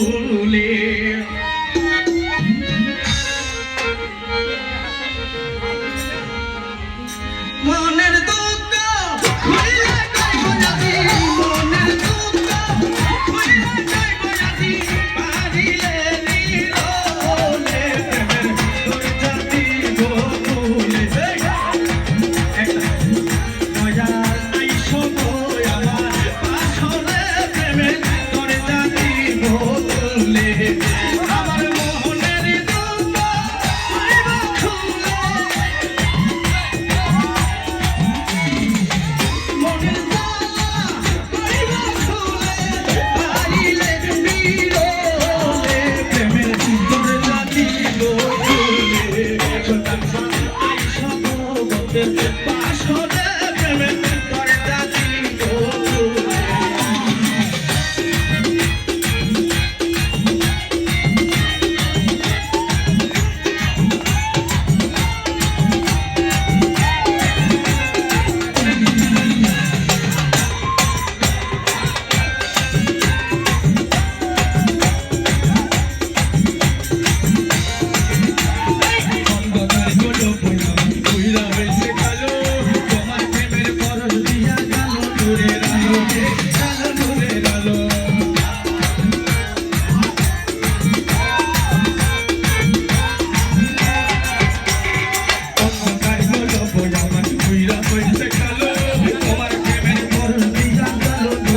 ভুলে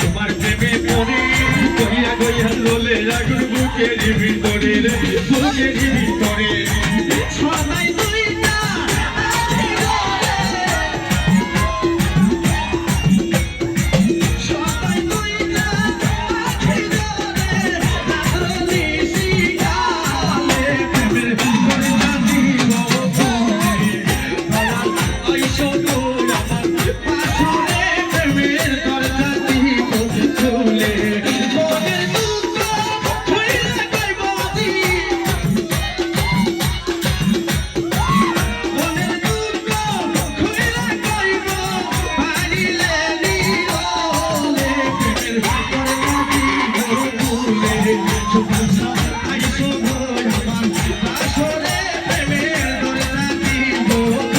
তোমার প্রেমে মনে কহিয়া গইয়া লোলে রাগুর বুকের ভিতরে রে। বুকের ভিতরে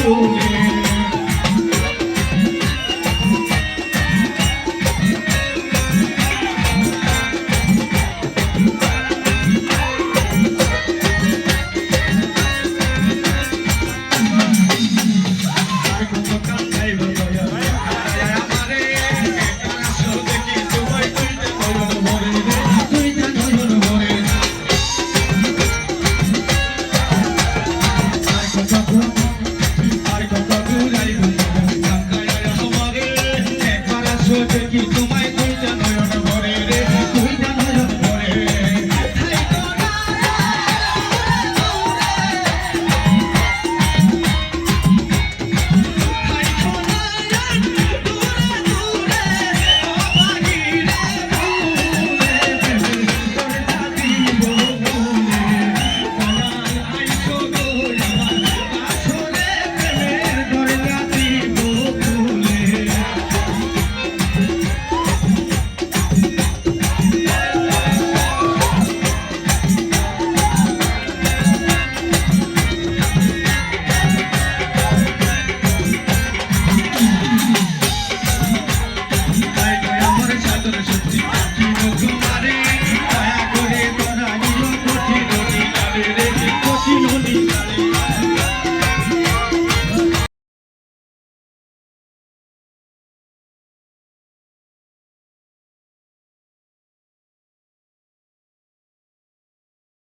Oh, কিছু তোমায়